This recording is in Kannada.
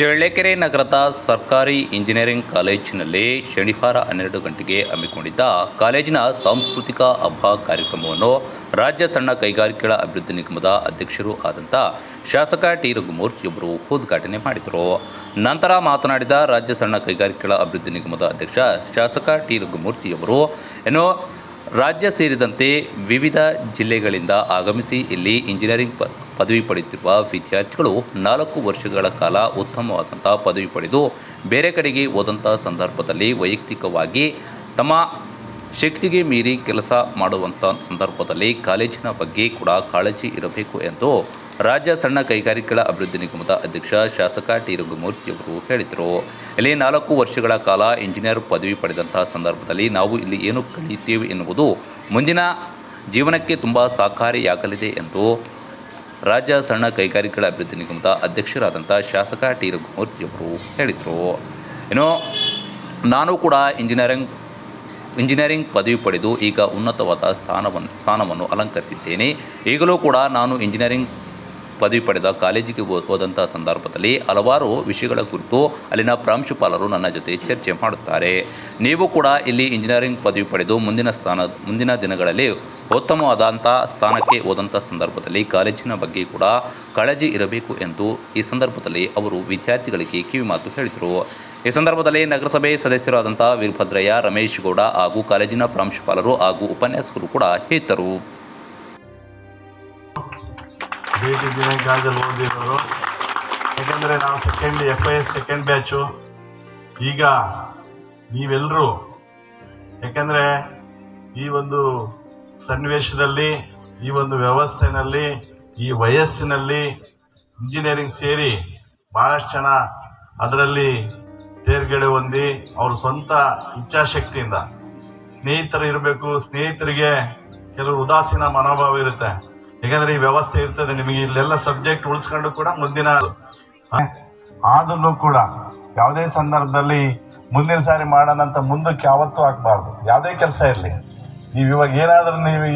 ಚಳ್ಳಕೆರೆ ನಗರದ ಸರ್ಕಾರಿ ಇಂಜಿನಿಯರಿಂಗ್ ಕಾಲೇಜಿನಲ್ಲಿ ಶನಿವಾರ ಹನ್ನೆರಡು ಗಂಟೆಗೆ ಹಮ್ಮಿಕೊಂಡಿದ್ದ ಕಾಲೇಜಿನ ಸಾಂಸ್ಕೃತಿಕ ಹಬ್ಬ ಕಾರ್ಯಕ್ರಮವನ್ನು ರಾಜ್ಯ ಸಣ್ಣ ಕೈಗಾರಿಕೆಗಳ ಅಭಿವೃದ್ಧಿ ನಿಗಮದ ಅಧ್ಯಕ್ಷರು ಆದಂಥ ಶಾಸಕ ಟಿ. ರಘುಮೂರ್ತಿಯೊಬ್ಬರು ಉದ್ಘಾಟನೆ ಮಾಡಿದರು. ನಂತರ ಮಾತನಾಡಿದ ರಾಜ್ಯ ಸಣ್ಣ ಕೈಗಾರಿಕೆಗಳ ಅಭಿವೃದ್ಧಿ ನಿಗಮದ ಅಧ್ಯಕ್ಷ ಶಾಸಕ ಟಿ. ರಘುಮೂರ್ತಿಯವರು ಏನು ರಾಜ್ಯ ಸೇರಿದಂತೆ ವಿವಿಧ ಜಿಲ್ಲೆಗಳಿಂದ ಆಗಮಿಸಿ ಇಲ್ಲಿ ಇಂಜಿನಿಯರಿಂಗ್ ಪದವಿ ಪಡೆಯುತ್ತಿರುವ ವಿದ್ಯಾರ್ಥಿಗಳು ನಾಲ್ಕು ವರ್ಷಗಳ ಕಾಲ ಉತ್ತಮವಾದಂಥ ಪದವಿ ಪಡೆದು ಬೇರೆ ಕಡೆಗೆ ಹೋದಂಥ ಸಂದರ್ಭದಲ್ಲಿ ವೈಯಕ್ತಿಕವಾಗಿ ತಮ್ಮ ಶಕ್ತಿಗೆ ಮೀರಿ ಕೆಲಸ ಮಾಡುವಂಥ ಸಂದರ್ಭದಲ್ಲಿ ಕಾಲೇಜಿನ ಬಗ್ಗೆ ಕೂಡ ಕಾಳಜಿ ಇರಬೇಕು ಎಂದು ರಾಜ್ಯ ಸಣ್ಣ ಕೈಗಾರಿಕೆಗಳ ಅಭಿವೃದ್ಧಿ ನಿಗಮದ ಅಧ್ಯಕ್ಷ ಶಾಸಕ ಟಿ ರಘುಮೂರ್ತಿಯವರು ಹೇಳಿದರು. ಇಲ್ಲಿ ನಾಲ್ಕು ವರ್ಷಗಳ ಕಾಲ ಇಂಜಿನಿಯರ್ ಪದವಿ ಪಡೆದಂತಹ ಸಂದರ್ಭದಲ್ಲಿ ನಾವು ಇಲ್ಲಿ ಏನು ಕಲಿಯುತ್ತೇವೆ ಎನ್ನುವುದು ಮುಂದಿನ ಜೀವನಕ್ಕೆ ತುಂಬ ಸಹಕಾರಿಯಾಗಲಿದೆ ಎಂದು ರಾಜ್ಯ ಸಣ್ಣ ಕೈಗಾರಿಕೆಗಳ ಅಭಿವೃದ್ಧಿ ನಿಗಮದ ಅಧ್ಯಕ್ಷರಾದಂಥ ಶಾಸಕ ಟಿ ರಘುಮೂರ್ತಿಯವರು ಹೇಳಿದರು. ಇನ್ನು ನಾನು ಕೂಡ ಇಂಜಿನಿಯರಿಂಗ್ ಇಂಜಿನಿಯರಿಂಗ್ ಪದವಿ ಪಡೆದು ಈಗ ಉನ್ನತವಾದ ಸ್ಥಾನವನ್ನು ಸ್ಥಾನವನ್ನು ಅಲಂಕರಿಸಿದ್ದೇನೆ. ಈಗಲೂ ಕೂಡ ನಾನು ಇಂಜಿನಿಯರಿಂಗ್ ಪದವಿ ಪಡೆದ ಕಾಲೇಜಿಗೆ ಹೋದಂಥ ಸಂದರ್ಭದಲ್ಲಿ ಹಲವಾರು ವಿಷಯಗಳ ಕುರಿತು ಅಲ್ಲಿನ ಪ್ರಾಂಶುಪಾಲರು ನನ್ನ ಜೊತೆ ಚರ್ಚೆ ಮಾಡುತ್ತಾರೆ. ನೀವು ಕೂಡ ಇಲ್ಲಿ ಇಂಜಿನಿಯರಿಂಗ್ ಪದವಿ ಪಡೆದು ಮುಂದಿನ ಸ್ಥಾನ, ಮುಂದಿನ ದಿನಗಳಲ್ಲಿ ಉತ್ತಮವಾದಂಥ ಸ್ಥಾನಕ್ಕೆ ಹೋದಂಥ ಸಂದರ್ಭದಲ್ಲಿ ಕಾಲೇಜಿನ ಬಗ್ಗೆ ಕೂಡ ಕಾಳಜಿ ಇರಬೇಕು ಎಂದು ಈ ಸಂದರ್ಭದಲ್ಲಿ ಅವರು ವಿದ್ಯಾರ್ಥಿಗಳಿಗೆ ಕಿವಿಮಾತು ಹೇಳಿದರು. ಈ ಸಂದರ್ಭದಲ್ಲಿ ನಗರಸಭೆ ಸದಸ್ಯರಾದಂಥ ವೀರಭದ್ರಯ್ಯ, ರಮೇಶ್ ಗೌಡ ಹಾಗೂ ಕಾಲೇಜಿನ ಪ್ರಾಂಶುಪಾಲರು ಹಾಗೂ ಉಪನ್ಯಾಸಕರು ಕೂಡ ಇದ್ದರು. ಟಿ ಇಂಜಿನಿಯರಿಂಗ್ ಕಾಲೇಜಲ್ಲಿ ಓದಿರೋರು ಯಾಕಂದರೆ ನಾವು second F I S second batch ಈಗ ನೀವೆಲ್ಲರೂ ಯಾಕಂದರೆ ಈ ಒಂದು ಸನ್ನಿವೇಶದಲ್ಲಿ, ಈ ಒಂದು ವ್ಯವಸ್ಥೆನಲ್ಲಿ, ಈ ವಯಸ್ಸಿನಲ್ಲಿ ಇಂಜಿನಿಯರಿಂಗ್ ಸೇರಿ ಭಾಳಷ್ಟು ಜನ ಅದರಲ್ಲಿ ತೇರ್ಗಡೆ ಹೊಂದಿ ಅವ್ರ ಸ್ವಂತ ಇಚ್ಛಾಶಕ್ತಿಯಿಂದ ಸ್ನೇಹಿತರು ಇರಬೇಕು ಸ್ನೇಹಿತರಿಗೆ ಕೆಲವು ಉದಾಸೀನ ಮನೋಭಾವ ಇರುತ್ತೆ. ಯಾಕಂದ್ರೆ ಈ ವ್ಯವಸ್ಥೆ ಇರ್ತದೆ ನಿಮಗೆ ಇಲ್ಲೆಲ್ಲ ಸಬ್ಜೆಕ್ಟ್ ಉಳಿಸ್ಕೊಂಡು ಕೂಡ ಮುಂದಿನ ಆದ್ರೂ ಕೂಡ ಯಾವುದೇ ಸಂದರ್ಭದಲ್ಲಿ ಮುಂದಿನ ಸಾರಿ ಮಾಡೋಣ ಅಂತ ಮುಂದಕ್ಕೆ ಯಾವತ್ತೂ ಹಾಕ್ಬಾರ್ದು ಯಾವುದೇ ಕೆಲಸ ಇರಲಿ. ನೀವು ಇವಾಗ ಏನಾದರೂ ನೀವು